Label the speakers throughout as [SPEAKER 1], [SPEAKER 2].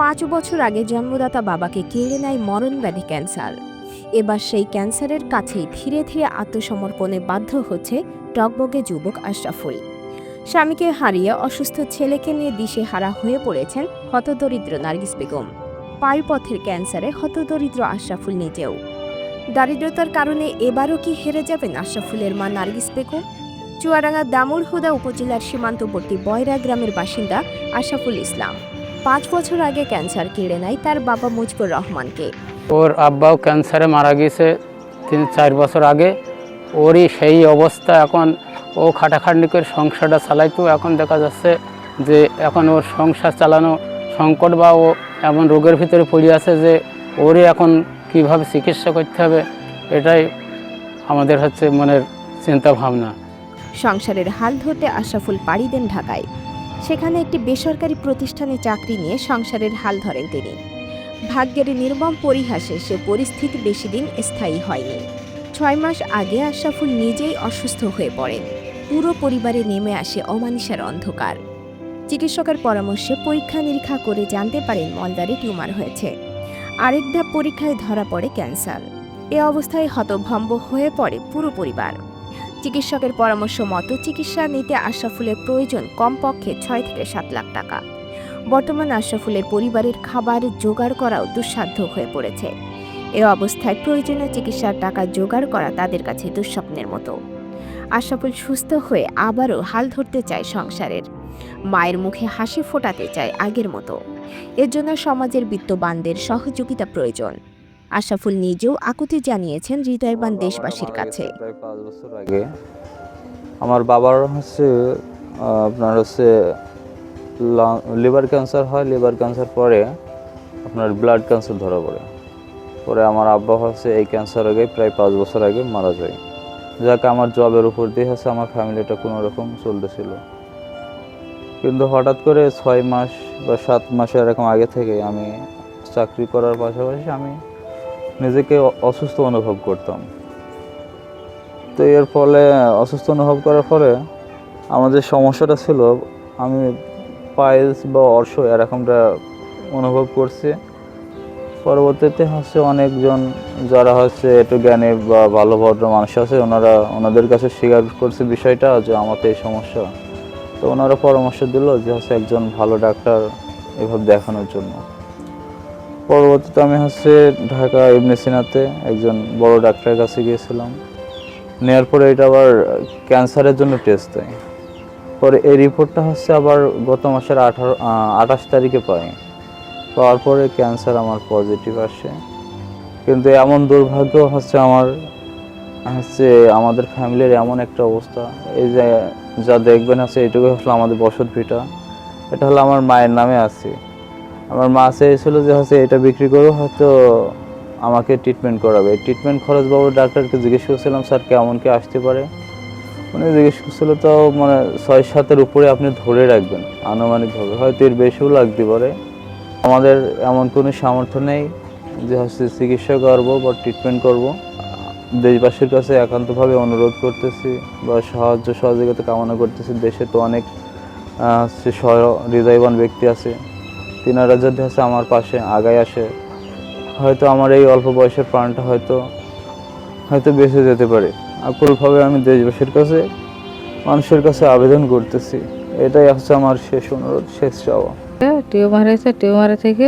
[SPEAKER 1] পাঁচ বছর আগে জন্মদাতা বাবাকে কেড়ে নেয় মরণব্যাধি ক্যান্সার। এবার সেই ক্যান্সারের কাছেই ধীরে ধীরে আত্মসমর্পণে বাধ্য হচ্ছে টকবগে যুবক আশরাফুল। স্বামীকে হারিয়ে অসুস্থ ছেলেকে নিয়ে দিশে হারা হয়ে পড়েছেন হতদরিদ্র নার্গিস বেগম। পায়ুপথের ক্যান্সারে হতদরিদ্র আশরাফুল নিজেও। দারিদ্রতার কারণে এবারও কি হেরে যাবেন আশরাফুলের মা নার্গিস বেগম? চুয়াডাঙ্গা দামুরহুদা উপজেলার সীমান্তবর্তী বয়রা গ্রামের বাসিন্দা আশরাফুল ইসলাম। পাঁচ বছর আগে ক্যান্সার কেড়ে নেয় তার বাবা মুজিবুর রহমানকে।
[SPEAKER 2] ওর আব্বাও ক্যান্সারে মারা গিয়েছে তিন চার বছর আগে। ওরই সেই অবস্থা এখন। ও খাটাখাটনি করে সংসারটা চালাইতো এখন দেখা যাচ্ছে যে এখন ওর সংসার চালানো সংকট বা ও এমন রোগের ভিতরে পড়ে আছে যে ওরই এখন কীভাবে চিকিৎসা করতে হবে এটাই আমাদের হচ্ছে মনের চিন্তা ভাবনা
[SPEAKER 1] সংসারের হাল ধরতে আশরাফুল পাড়ি দেন ঢাকায়। সেখানে একটি বেসরকারি প্রতিষ্ঠানে চাকরি নিয়ে সংসারের হাল ধরেন তিনি। ভাগ্যের নির্মম পরিহাসে সে পরিস্থিতি বেশি দিন স্থায়ী হয়নি। ছয় মাস আগে আশরাফুল নিজেই অসুস্থ হয়ে পড়েন। পুরো পরিবারে নেমে আসে অমানিসার অন্ধকার। চিকিৎসকের পরামর্শে পরীক্ষা নিরীক্ষা করে জানতে পারেন মলদারে টিউমার হয়েছে। আরেক ধাপ পরীক্ষায় ধরা পড়ে ক্যান্সার। এ অবস্থায় হতভম্ব হয়ে পড়ে পুরো পরিবার। চিকিৎসকের পরামর্শ মতো চিকিৎসা নিতে আশরাফুলের প্রয়োজন কমপক্ষে ছয় থেকে সাত লাখ টাকা। বর্তমান আশরাফুলের পরিবারের খাবার জোগাড় করাও দুঃসাধ্য হয়ে পড়েছে। এ অবস্থায় প্রয়োজনীয় চিকিৎসার টাকা জোগাড় করা তাদের কাছে দুঃস্বপ্নের মতো। আশরাফুল সুস্থ হয়ে আবারও হাল ধরতে চায় সংসারের। মায়ের মুখে হাসি ফোটাতে চায় আগের মতো। এর জন্য সমাজের বিত্তবানদের সহযোগিতা প্রয়োজন। আশরাফুল নিজেও আকুতি জানিয়েছেন হৃদয়বান দেশবাসীর কাছে।
[SPEAKER 3] পাঁচ বছর আগে আমার বাবার হচ্ছে আপনার হচ্ছে লিভার ক্যান্সার হয় লিভার ক্যান্সার পরে আপনার ব্লাড ক্যান্সার ধরা পড়ে। পরে আমার আব্বা হচ্ছে এই ক্যান্সার আগে প্রায় পাঁচ বছর আগে মারা যায়। যাকে আমার জবের উপর দিয়ে হচ্ছে আমার ফ্যামিলিটা কোনো রকম চলতেছিল। কিন্তু হঠাৎ করে ছয় মাস বা সাত মাস এরকম আগে থেকে আমি চাকরি করার পাশাপাশি আমি নিজেকে অসুস্থ অনুভব করতাম। তো এর ফলে, অসুস্থ অনুভব করার ফলে আমার যে সমস্যাটা ছিল, আমি পাইলস বা অর্শ এরকমটা অনুভব করছি। পরবর্তীতে হচ্ছে অনেকজন যারা হচ্ছে একটু জ্ঞানী বা ভালো ভদ্র মানুষ আছে, ওনারা ওনাদের কাছে স্বীকার করছে বিষয়টা যে আমার তো এই সমস্যা। তো ওনারা পরামর্শ দিল যে হচ্ছে একজন ভালো ডাক্তার এভাবে দেখানোর জন্য। পরবর্তীতে আমি হচ্ছে ঢাকা ইবনে সিনাতে একজন বড় ডাক্তারের কাছে গিয়েছিলাম। নেওয়ার পরে এটা আবার ক্যান্সারের জন্য টেস্ট দেয়। পরে এই রিপোর্টটা হচ্ছে আবার গত মাসের আঠারো আঠাশ তারিখে পাই। পাওয়ার পরে ক্যান্সার আমার পজিটিভ আসে। কিন্তু এমন দুর্ভাগ্য হচ্ছে আমার, হচ্ছে আমাদের ফ্যামিলির এমন একটা অবস্থা। এই যে যা দেখবেন হচ্ছে এইটুকু হলো আমাদের বসত ভিটা। এটা হলো আমার মায়ের নামে আছে। আমার মা চেয়েছিল যে হচ্ছে এটা বিক্রি করে, হয়তো আমাকে ট্রিটমেন্ট করাবে। ট্রিটমেন্ট খরচ বাবু ডাক্তারকে জিজ্ঞেস করছিলাম, স্যার, কেমন কি আসতে পারে? উনি জিজ্ঞেস করছিল, তো মানে ছয় সাতের উপরে আপনি ধরে রাখবেন, আনুমানিকভাবে। হয়তো এর বেশিও লাগতে পারে। আমাদের এমন কোনো সামর্থ্য নেই যে হচ্ছে চিকিৎসা করব বা ট্রিটমেন্ট করব। দেশবাসীর কাছে একান্তভাবে অনুরোধ করতেছি বা সাহায্য, সহযোগিতা কামনা করতেছি। দেশে তো অনেক হচ্ছে হৃদয়বান ব্যক্তি আছে। তিনারা যদি হচ্ছে আমার পাশে আগায় আসে হয়তো আমার এই অল্প বয়সের প্রাণটা হয়তো হয়তো বেঁচে যেতে পারে। আকুলভাবে আমি দেশবাসীর কাছে মানুষের কাছে আবেদন করতেছি। এটাই হচ্ছে আমার শেষ অনুরোধ শেষ চাওয়া।
[SPEAKER 4] টিউমার হয়েছে টিউমারে থেকে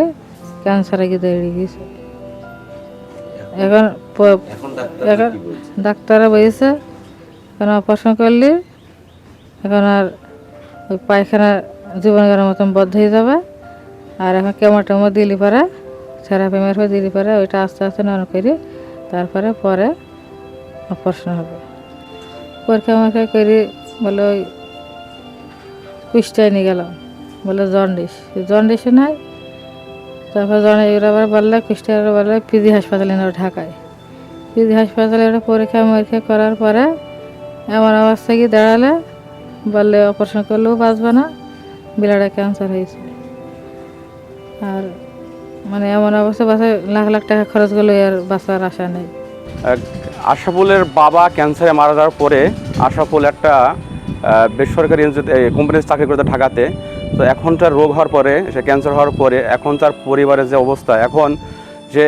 [SPEAKER 4] ক্যান্সারে গিয়ে দাঁড়িয়ে গেছে এখন এখন ডাক্তাররা বলেছে এখন অপারেশন করলে এখন আর ওই পায়খানা জীবনের মতন বদ্ধ হয়ে যাবে। আর এখন কেমো টেমো দিলি পারে থেরাপি মেরপে দিলি পারে, ওইটা আস্তে আস্তে নরম করে তারপরে পরে অপারেশন হবে। পরীক্ষা মরীক্ষা করে বলে ওই কুষ্টায় নিয়ে গেলাম, বলে জন্ডিস। জন্ডিসও নাই, তারপর জন্ডিস এরা আবার বললে, কুষ্টিয়া বললে, পিজি হাসপাতালে নেওয়া ঢাকায়। পিজি হাসপাতালে ওরা পরীক্ষা মরীক্ষা করার পরে এমন অবস্থা গিয়ে দাঁড়ালে, বললে অপারেশন করলেও বাঁচবে না বিলাটা ক্যান্সার হয়েছে। আর মানে এমন অবস্থা বাঁচা লাখ লাখ টাকা খরচ করলে আর বাঁচার আশা নেই।
[SPEAKER 5] আশাফুলের বাবা ক্যান্সারে মারা যাওয়ার পরে আশরাফুল একটা বেসরকারি কোম্পানিতে চাকরি করতে ঢাকাতে। তো এখন তার রোগ হওয়ার পরে, সে ক্যান্সার হওয়ার পরে এখন তার পরিবারের যে অবস্থা, এখন যে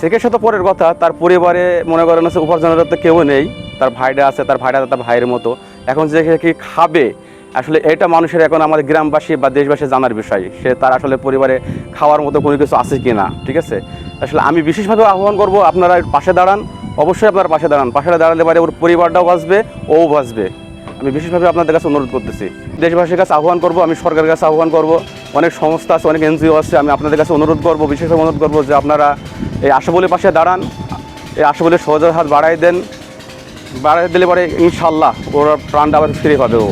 [SPEAKER 5] চিকিৎসা তো পরের কথা, তার পরিবারে মনে করেন হচ্ছে উপার্জনের তো কেউ নেই। তার ভাইটা আছে, তার ভাইটা তার ভাইয়ের মতো। এখন যে কি খাবে আসলে এটা মানুষের এখন আমাদের গ্রামবাসী বা দেশবাসী জানার বিষয়। সে তার আসলে পরিবারে খাওয়ার মতো কোনো কিছু আছে কি না ঠিক আছে? আসলে আমি বিশেষভাবে আহ্বান করব, আপনারা পাশে দাঁড়ান। অবশ্যই আপনার পাশে দাঁড়ান। পাশে দাঁড়ালে পারে ওর পরিবারটাও বাঁচবে, ও বাঁচবে। আমি বিশেষভাবে আপনাদের কাছে অনুরোধ করতেছি। দেশবাসীর কাছে আহ্বান করব, আমি সরকারের কাছে আহ্বান করব। অনেক সংস্থা আছে, অনেক এনজিও আছে, আমি আপনাদের কাছে অনুরোধ করব, বিশেষভাবে অনুরোধ করব যে আপনারা এই আশাবলের পাশে দাঁড়ান। এই আশাবলের সহজের হাত বাড়াই দেন। বাড়াই দিলে পরে ইনশাল্লাহ ওর প্রাণটা আবার ফিরে পাবে ও।